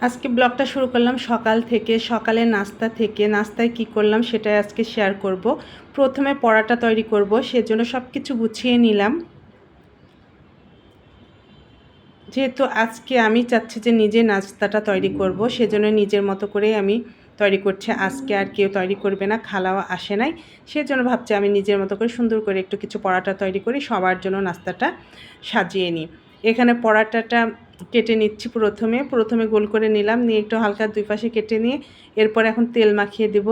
আজকে ব্লগটা শুরু করলাম সকাল থেকে, সকালে নাস্তা থেকে। নাস্তায় কি করলাম সেটাই আজকে শেয়ার করব। প্রথমে পরাটা তৈরি করব, সেজন্য সব কিছু গুছিয়ে নিলাম। যেহেতু আজকে আমি চাচ্ছি যে নিজে নাস্তাটা তৈরি করব, সেজন্য নিজের মতো করেই আমি তৈরি করছে। আজকে আর কেউ তৈরি করবে না, খালাও আসে নাই। সেজন্য ভাবছি আমি নিজের মতো করে সুন্দর করে একটু কিছু পরাটা তৈরি করি, সবার জন্য নাস্তাটা সাজিয়ে নিই। এখানে পরাটাটা কেটে নিচ্ছি প্রথমে। প্রথমে গোল করে নিলাম, নিয়ে একটু হালকা দুই পাশে কেটে নিয়ে এরপর এখন তেল মাখিয়ে দেব।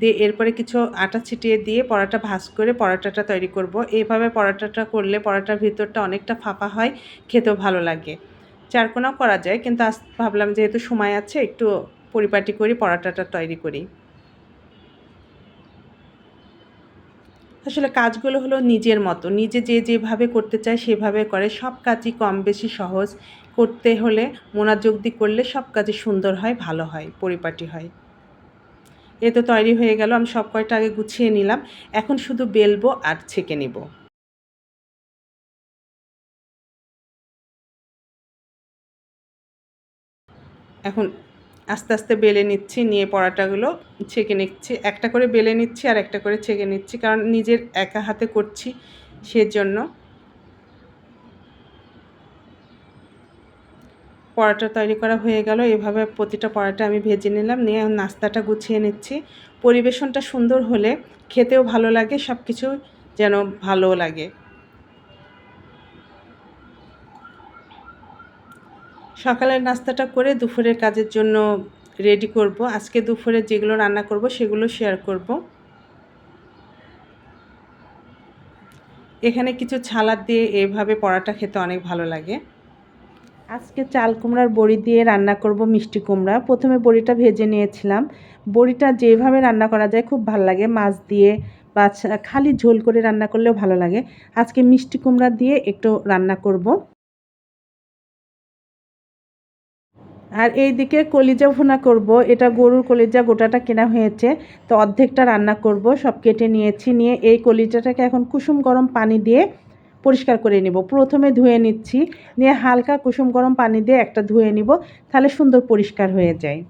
দিয়ে এরপরে কিছু আটা ছিটিয়ে দিয়ে পরাটা ভাজ করে পরাটাটা তৈরি করব। এইভাবে পরাটাটা করলে পরাটার ভিতরটা অনেকটা ফাঁপা হয়, খেতেও ভালো লাগে। চারকোনাও করা যায়, কিন্তু আজ ভাবলাম যেহেতু সময় আছে, একটু পরিপাটি করি পরাটাটা তৈরি করি। আসলে কাজগুলো হলো নিজের মতো। নিজে যে যেভাবে করতে চায় সেভাবে করে। সব কাজই কম বেশি সহজ। করতে হলে মনোযোগ দিয়ে করলে সব কাজই সুন্দর হয়, ভালো হয়, পরিপাটি হয়। এ তো তৈরি হয়ে গেল। আমি সব কয়টা আগে গুছিয়ে নিলাম। এখন শুধু বেলবো আর ছেঁকে নেব। এখন আস্তে আস্তে বেলে নিচ্ছি, নিয়ে পরাটাগুলো ছেঁকে নিচ্ছি। একটা করে বেলে নিচ্ছি আর একটা করে ছেঁকে নিচ্ছি, কারণ নিজের একা হাতে করছি সেজন্য। পরাটা তৈরি করা হয়ে গেল, এভাবে প্রতিটা পরাটা আমি ভেজে নিলাম, নিয়ে নাস্তাটা গুছিয়ে নিচ্ছি। পরিবেশনটা সুন্দর হলে খেতেও ভালো লাগে সব কিছু যেন ভালো লাগে। সকালের নাস্তাটা করে দুপুরের কাজের জন্য রেডি করব। আজকে দুপুরে যেগুলো রান্না করব, সেগুলো শেয়ার করব। এখানে কিছু ছালাদ দিয়ে এভাবে পরাটা খেতে অনেক ভালো লাগে। আজকে চাল কুমড়ার বড়ি দিয়ে রান্না করব মিষ্টি কুমড়া। প্রথমে বড়িটা ভেজে নিয়েছিলাম। বড়িটা যেভাবে রান্না করা যায় খুব ভালো লাগে। মাছ দিয়ে বা খালি ঝোল করে রান্না করলেও ভালো লাগে। আজকে মিষ্টি কুমড়া দিয়ে একটু রান্না করব। আর এই দিকে কলিজা ভুনা করব। এটা গরুর কলিজা, গোটাটা কেনা হয়েছে। তো অর্ধেকটা রান্না করব, সব কেটে নিয়েছি। নিয়ে এই কলিজাটাকে এখন কুসুম গরম পানি দিয়ে পরিষ্কার করে নিব। প্রথমে ধুয়ে নিচ্ছি। নিয়ে হালকা কুসুম গরম পানি দিয়ে একটা ধুয়ে নিব, তাহলে সুন্দর পরিষ্কার হয়ে যায়।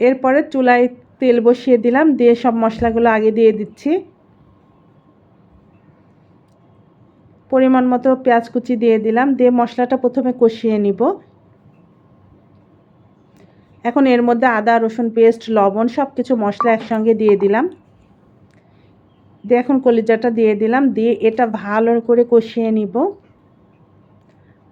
এরপরে চুলায় তেল বসিয়ে দিলাম, দিয়ে সব মশলাগুলো আগে দিয়ে দিচ্ছি। পরিমাণ মতো পেঁয়াজ কুচি দিয়ে দিলাম, দিয়ে মশলাটা প্রথমে কষিয়ে নিব। এখন এর মধ্যে আদা, রসুন, পেস্ট, লবণ সব কিছু মশলা একসঙ্গে দিয়ে দিলাম। দিয়ে এখন কলিজাটা দিয়ে দিলাম। দিয়ে এটা ভালো করে কষিয়ে নিব।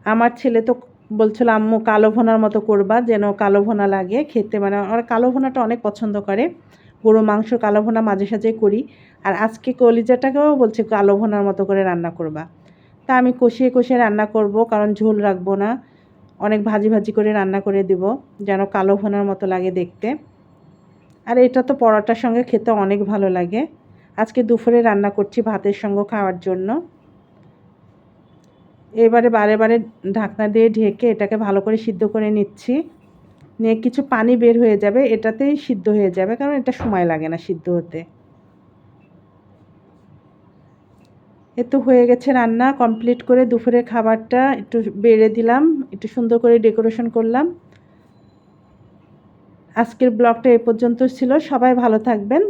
আমার ছেলে তো বলছিল, আম্মু, কালো ভোনার মতো করবা, যেন কালো ভোনা লাগে খেতে। মানে ওরা কালো ভোনাটা অনেক পছন্দ করে। গরু মাংস কালো ভোনা মাঝে সাঝে করি। আর আজকে কলিজাটাকেও বলছে, কালো ভোনার মতো করে রান্না করবা। তা আমি কষিয়ে কষিয়ে রান্না করব, কারণ ঝোল রাখব না। অনেক ভাজি ভাজি করে রান্না করে দিব, যেন কালো ভোনার মতো লাগে দেখতে। আর এটা তো পরোটার সঙ্গে খেতে অনেক ভালো লাগে। আজকে দুপুরে রান্না করছি ভাতের সঙ্গে খাওয়ার জন্য। এবারে বারে বারে ঢাকনা দিয়ে ঢেকে এটাকে ভালো করে সিদ্ধ করে নিচ্ছি। নিয়ে কিছু পানি বের হয়ে যাবে, এটাতেই সিদ্ধ হয়ে যাবে, কারণ এটা সময় লাগে না সিদ্ধ হতে। এ তো হয়ে গেছে রান্না কমপ্লিট করে দুপুরের খাবারটা একটু বেড়ে দিলাম, একটু সুন্দর করে ডেকোরেশন করলাম। আজকের ব্লগটা এ পর্যন্ত ছিল, সবাই ভালো থাকবেন।